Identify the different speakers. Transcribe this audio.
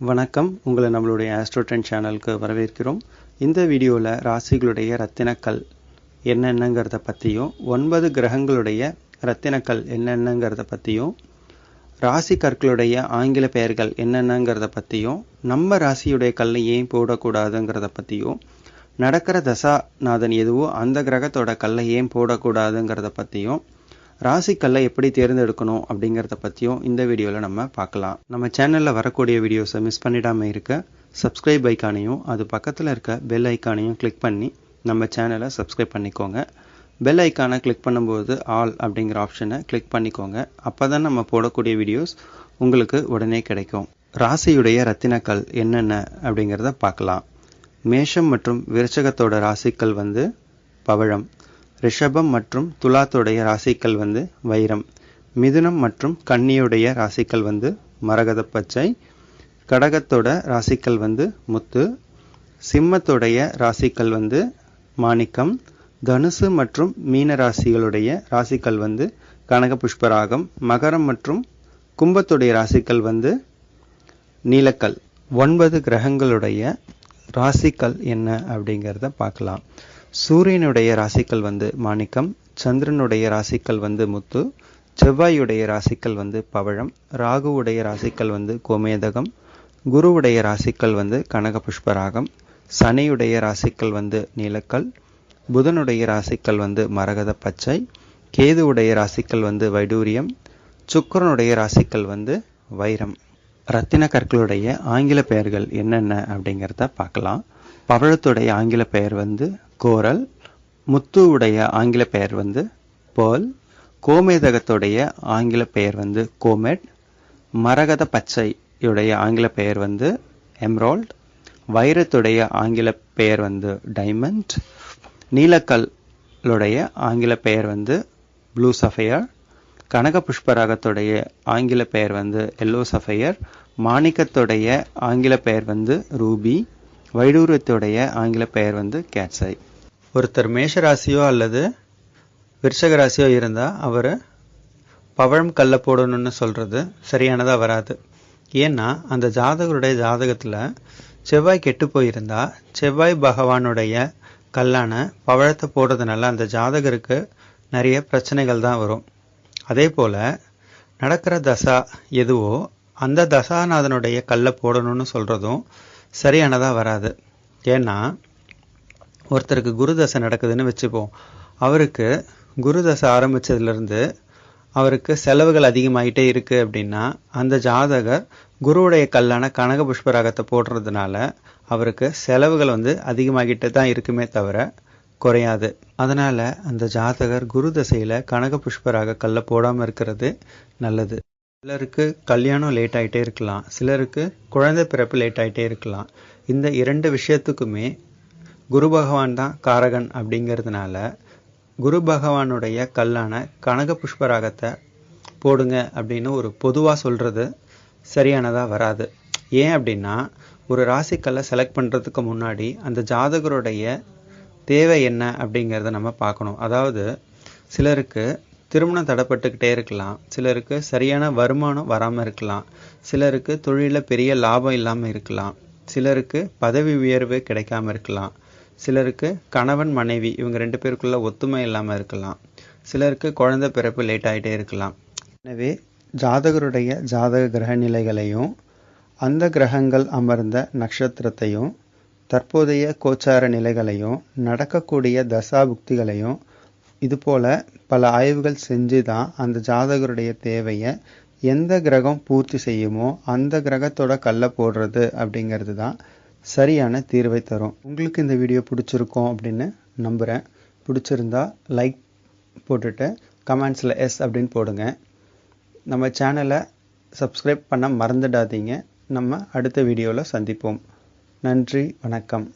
Speaker 1: வணக்கம். உங்களை நம்மளுடைய ஆஸ்ட்ரோட்ரெண்ட் சேனலுக்கு வரவேற்கிறோம். இந்த வீடியோவில் ராசிகளுடைய ரத்தினக்கல் என்னென்னங்கிறத பற்றியும் ஒன்பது கிரகங்களுடைய ரத்தினக்கல் என்னென்னங்கிறத பற்றியும் ராசி கற்களுடைய ஆங்கில பெயர்கள் என்னென்னங்கிறத பற்றியும் நம்ம ராசியுடைய கல்லை ஏன் போடக்கூடாதுங்கிறத பற்றியும் நடக்கிற தசாநாதன் எதுவோ அந்த கிரகத்தோட கல்லை ஏன் போடக்கூடாதுங்கிறத பற்றியும் ராசிக்கல்லை எப்படி தேர்ந்தெடுக்கணும் அப்படிங்கிறத பற்றியும் இந்த வீடியோவில் நம்ம பார்க்கலாம். நம்ம சேனலில் வரக்கூடிய வீடியோஸை மிஸ் பண்ணிடாமல் இருக்க சப்ஸ்கிரைப் ஐக்கானையும் அது பக்கத்தில் இருக்க பெல் ஐக்கானையும் கிளிக் பண்ணி நம்ம சேனலை சப்ஸ்கிரைப் பண்ணிக்கோங்க. பெல் ஐக்கானை கிளிக் பண்ணும்போது ஆல் அப்படிங்கிற ஆப்ஷனை கிளிக் பண்ணிக்கோங்க. அப்போ தான் நம்ம போடக்கூடிய வீடியோஸ் உங்களுக்கு உடனே கிடைக்கும். ராசியுடைய ரத்தினக்கல் என்னென்ன அப்படிங்கிறத பார்க்கலாம். மேஷம் மற்றும் விருச்சகத்தோட ராசிக்கல் வந்து பவழம். ரிஷபம் மற்றும் துலாத்துடைய ராசிக்கல் வந்து வைரம். மிதுனம் மற்றும் கன்னியுடைய ராசிக்கள் வந்து மரகத பச்சை கடகத்தோட ராசிக்கள் வந்து முத்து. சிம்மத்துடைய ராசிக்கல் வந்து மாணிக்கம். தனுசு மற்றும் மீன ராசிகளுடைய ராசிக்கல் வந்து கனக புஷ்பராகம் மகரம் மற்றும் கும்பத்துடைய ராசிக்கல் வந்து நீலக்கல். ஒன்பது கிரகங்களுடைய ராசிக்கல் என்ன அப்படிங்கிறத பார்க்கலாம். சூரியனுடைய ராசிக்கல் வந்து மாணிக்கம் சந்திரனுடைய ராசிக்கல் வந்து முத்து செவ்வாயுடைய ராசிக்கல் வந்து பவழம் ராகுவுடைய ராசிக்கல் வந்து கோமேதகம் குருவுடைய ராசிக்கல் வந்து கனக புஷ்பராகம் சனியுடைய ராசிக்கல் வந்து நீலக்கல் புதனுடைய ராசிக்கல் வந்து மரகத பச்சை கேதுவுடைய ராசிக்கல் வந்து வைடூரியம் சுக்கரனுடைய ராசிக்கல் வந்து வைரம். ரத்தின கற்களுடைய ஆங்கில பெயர்கள் என்னென்ன அப்படிங்கிறத பார்க்கலாம். பவழத்துடைய ஆங்கில பெயர் வந்து கோரல் முத்துவுடைய ஆங்கில பெயர் வந்து பேர்ல் கோமேதகத்துடைய ஆங்கில பெயர் வந்து கோமெட் மரகத பச்சையுடைய ஆங்கில பெயர் வந்து எம்ரால்ட் வைரத்துடைய ஆங்கில பெயர் வந்து டைமண்ட் நீலக்கல்லுடைய ஆங்கில பெயர் வந்து ப்ளூ சஃபையர் கனக புஷ்பராகத்துடைய ஆங்கில பெயர் வந்து எல்லோ சஃபையர் மாணிக்கத்துடைய ஆங்கில பெயர் வந்து ரூபி வைடூரியத்துடைய ஆங்கில பெயர் வந்து கேட்ஸை ஒருத்தர் மேஷராசியோ அல்லது விருஷக ராசியோ இருந்தால் அவர் பவழம் கல்ல போடணும்னு சொல்கிறது சரியானதாக வராது. ஏன்னா அந்த ஜாதகருடைய ஜாதகத்தில் செவ்வாய் கெட்டு போயிருந்தா செவ்வாய் பகவானுடைய கல்லான பவழத்தை போடுறதுனால அந்த ஜாதகருக்கு நிறைய பிரச்சனைகள் தான் வரும். அதே போல் நடக்கிற தசா எதுவோ அந்த தசாநாதனுடைய கல்லை போடணும்னு சொல்கிறதும் சரியானதாக வராது. ஏன்னா ஒருத்தருக்கு குருதசை நடக்குதுன்னு வச்சுப்போம். அவருக்கு குருதசை ஆரம்பித்ததுலேருந்து அவருக்கு செலவுகள் அதிகமாகிட்டே இருக்குது அப்படின்னா அந்த ஜாதகர் குருவுடைய கல்லான கனக புஷ்பராகத்தை போடுறதுனால அவருக்கு செலவுகள் வந்து அதிகமாகிட்டே தான் இருக்குமே தவிர குறையாது. அதனால் அந்த ஜாதகர் குரு தசையில் கனக புஷ்பராக கல்லை போடாமல் இருக்கிறது நல்லது. சிலருக்கு கல்யாணம் லேட் ஆகிட்டே இருக்கலாம். சிலருக்கு குழந்தை பிறப்பு லேட் ஆகிட்டே இருக்கலாம். இந்த இரண்டு விஷயத்துக்குமே குரு பகவான் தான் காரகன் அப்படிங்கிறதுனால குரு பகவானுடைய கல்லான கனக புஷ்பராகத்தை போடுங்க அப்படின்னு ஒரு பொதுவாக சொல்கிறது சரியானதாக வராது. ஏன் அப்படின்னா ஒரு ராசிக்கல்லை செலக்ட் பண்ணுறதுக்கு முன்னாடி அந்த ஜாதகருடைய தேவை என்ன அப்படிங்கிறத நம்ம பார்க்கணும். அதாவது சிலருக்கு திருமணம் தடைப்பட்டுக்கிட்டே இருக்கலாம் சிலருக்கு சரியான வருமானம் வராமல் இருக்கலாம் சிலருக்கு தொழிலில் பெரிய லாபம் இல்லாமல் இருக்கலாம் சிலருக்கு பதவி உயர்வு கிடைக்காம இருக்கலாம் சிலருக்கு கணவன் மனைவி இவங்க ரெண்டு பேருக்குள்ள ஒத்துமை இல்லாமல் இருக்கலாம். சிலருக்கு குழந்தை பிறப்பு லேட் ஆகிட்டே இருக்கலாம். எனவே ஜாதகருடைய ஜாதக கிரக நிலைகளையும் அந்த கிரகங்கள் அமர்ந்த நட்சத்திரத்தையும் தற்போதைய கோச்சார நிலைகளையும் நடக்கக்கூடிய தசாபுக்திகளையும் இதுபோல் பல ஆய்வுகள் செஞ்சு தான் அந்த ஜாதகருடைய தேவையை எந்த கிரகம் பூர்த்தி செய்யுமோ அந்த கிரகத்தோட கல்லை போடுறது அப்படிங்கிறது தான் சரியான தீர்வை தரும். உங்களுக்கு இந்த வீடியோ பிடிச்சிருக்கோம் அப்படின்னு நம்புகிறேன் பிடிச்சிருந்தா லைக் போட்டுட்டு கமெண்ட்ஸில் எஸ் அப்படின்னு போடுங்க. நம்ம சேனலை சப்ஸ்கிரைப் பண்ண மறந்துடாதீங்க. நம்ம அடுத்த வீடியோவில் சந்திப்போம். நன்றி வணக்கம்.